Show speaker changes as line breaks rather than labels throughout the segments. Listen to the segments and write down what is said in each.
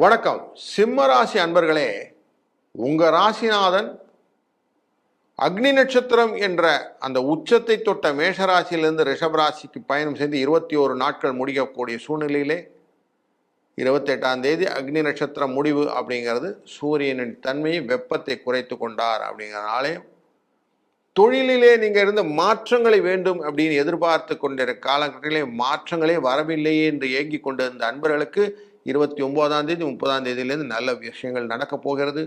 வணக்கம். சிம்ம ராசி அன்பர்களே உங்க ராசிநாதன் அக்னி நட்சத்திரம் என்ற அந்த உச்சத்தை தொட்ட மேஷராசியிலிருந்து ரிஷபராசிக்கு பயணம் செய்து இருபத்தி ஓரு நாட்கள் முடிக்கக்கூடிய சூழ்நிலையிலே இருபத்தெட்டாம் தேதி அக்னி நட்சத்திரம் முடிவு அப்படிங்கிறது சூரியனின் தன்மையை வெப்பத்தை குறைத்து கொண்டார் அப்படிங்கிறனாலே தொழிலிலே நீங்கள் இருந்து மாற்றங்களை வேண்டும் அப்படின்னு எதிர்பார்த்து கொண்டிருக்க காலகட்டத்திலே மாற்றங்களே வரவில்லையே என்று ஏங்கி கொண்டிருந்த அன்பர்களுக்கு இருபத்தி ஒன்பதாம் தேதி முப்பதாம் தேதியிலேருந்து நல்ல விஷயங்கள் நடக்கப் போகிறது.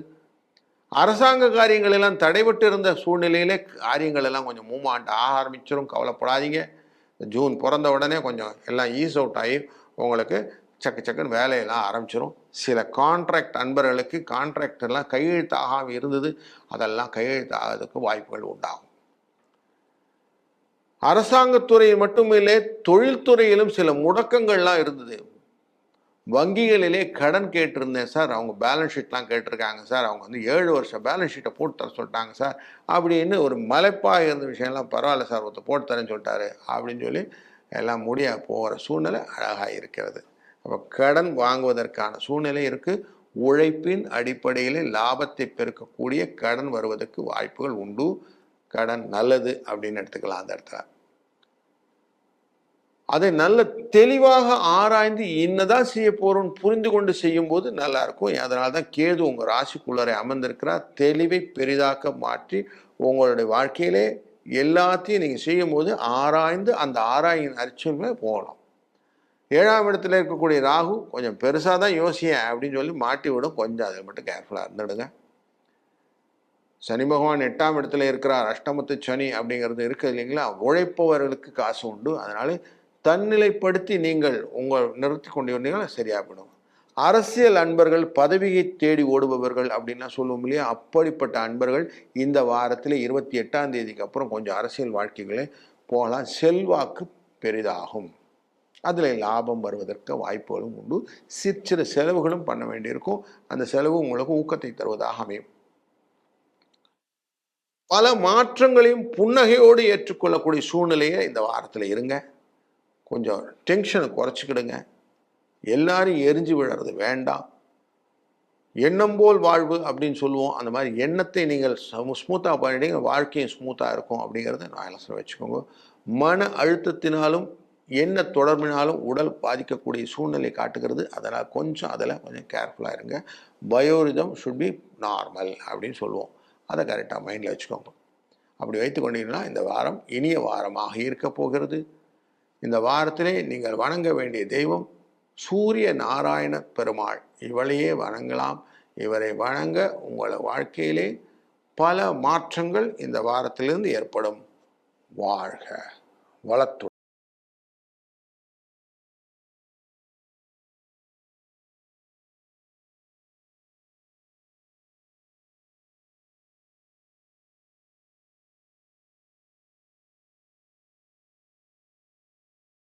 அரசாங்க காரியங்கள் எல்லாம் தடைபட்டு இருந்த சூழ்நிலையிலே காரியங்கள் எல்லாம் கொஞ்சம் மூவ்மெண்ட் ஆக ஆரம்பிச்சிடும் கவலைப்படாதீங்க. ஜூன் பிறந்த உடனே கொஞ்சம் எல்லாம் ஈஸ் அவுட் ஆகி உங்களுக்கு சக்கு சக்குன்னு வேலையெல்லாம் ஆரம்பிச்சிடும் சில கான்ட்ராக்ட் அன்பர்களுக்கு கான்ட்ராக்ட் எல்லாம் கையெழுத்தாகாமல் இருந்தது. அதெல்லாம் கையெழுத்தாகிறதுக்கு வாய்ப்புகள் உண்டாகும். அரசாங்கத்துறை மட்டுமில்லை தொழில்துறையிலும் சில முடக்கங்கள்லாம் இருந்தது. வங்கிகளிலே கடன் கேட்டிருந்தேன் சார் அவங்க பேலன்ஸ் ஷீட்லாம் கேட்டிருக்காங்க சார். அவங்க வந்து ஏழு வருஷம் பேலன்ஸ் ஷீட்டை போட்டு தர சொல்லிட்டாங்க சார். அப்படின்னு ஒரு மலைப்பாக இருந்த விஷயம்லாம் பரவாயில்ல சார் ஒருத்தர் போட்டு தரேன்னு சொல்லிட்டாரு. அப்படின்னு சொல்லி எல்லாம் முடிய போகிற சூழ்நிலை அழகாக இருக்கிறது. அப்போ கடன் வாங்குவதற்கான சூழ்நிலை இருக்குது உழைப்பின் அடிப்படையில் லாபத்தை பெருக்கக்கூடிய கடன் வருவதற்கு வாய்ப்புகள் உண்டு. கடன் நல்லது அப்படின்னு எடுத்துக்கலாம் அந்த இடத்துல. அதை நல்ல தெளிவாக ஆராய்ந்து என்னதான் செய்ய போறோம்னு புரிந்து கொண்டு செய்யும்போது நல்லா இருக்கும். அதனால தான் கேது உங்கள் ராசிக்குள்ளரை அமர்ந்திருக்கிறார். தெளிவை பெரிதாக்க மாற்றி உங்களுடைய வாழ்க்கையிலே எல்லாத்தையும் நீங்கள் செய்யும்போது ஆராய்ந்து அந்த ஆராயின் அரிச்சமே போகலாம் ஏழாம் இடத்துல இருக்கக்கூடிய ராகு கொஞ்சம் பெருசாக தான் யோசியேன் அப்படின்னு சொல்லி மாட்டி விடும். கொஞ்சம் அதை மட்டும் கேர்ஃபுல்லாக இருந்துடுங்க. சனி பகவான் எட்டாம் இடத்துல இருக்கிறார். அஷ்டமத்து சனி அப்படிங்கிறது இருக்குது இல்லைங்களா? உழைப்பவர்களுக்கு காசு உண்டு. அதனால் தன்னிலைப்படுத்தி நீங்கள் உங்கள் நிறுத்தி கொண்டு வந்தீங்கன்னா சரியாகிடும் அரசியல் அன்பர்கள் பதவியை தேடி ஓடுபவர்கள் அப்படின்லாம் சொல்லுவோம் இல்லையா? அப்படிப்பட்ட அன்பர்கள் இந்த வாரத்தில் இருபத்தி எட்டாம் தேதிக்கு அப்புறம் கொஞ்சம் அரசியல் வாழ்க்கைகளே போகலாம். செல்வாக்கு பெரிதாகும். அதில் லாபம் வருவதற்கு வாய்ப்புகளும் உண்டு. சிற்சிறு செலவுகளும் பண்ண வேண்டியிருக்கும். அந்த செலவு உங்களுக்கு ஊக்கத்தை தருவதாக அமையும். பல மாற்றங்களையும் புன்னகையோடு ஏற்றுக்கொள்ளக்கூடிய சூழ்நிலையை இந்த வாரத்தில் இருங்க. கொஞ்சம் டென்ஷனை குறைச்சிக்கிடுங்க. எல்லாரும் எரிஞ்சு விழறது வேண்டாம். எண்ணம் போல் வாழ்வு அப்படின்னு சொல்லுவோம். அந்த மாதிரி எண்ணத்தை நீங்கள் ஸ்மூத்தாக பண்ணிட்டீங்க வாழ்க்கையும் ஸ்மூத்தாக இருக்கும் அப்படிங்கிறத நான் வச்சுக்கோங்க. மன அழுத்தத்தினாலும் என்ன தொடர்பினாலும் உடல் பாதிக்கக்கூடிய சூழ்நிலை காட்டுகிறது. அதனால் கொஞ்சம் அதில் கொஞ்சம் கேர்ஃபுல்லாக இருங்க. பயோரிதம் ஷுட் பி நார்மல் அப்படின்னு சொல்லுவோம். அதை கரெக்டாக மைண்டில் வச்சுக்கோங்க. அப்படி வைத்து கொண்டீங்கன்னா இந்த வாரம் இனிய வாரமாக இருக்க போகிறது. இந்த வாரத்திலே நீங்கள் வணங்க வேண்டிய தெய்வம் சூரிய நாராயண பெருமாள். இவளையே வணங்கலாம். இவரை வணங்க உங்கள் வாழ்க்கையிலே பல மாற்றங்கள் இந்த வாரத்திலிருந்து ஏற்படும். வாழ்க வளத்துடன்.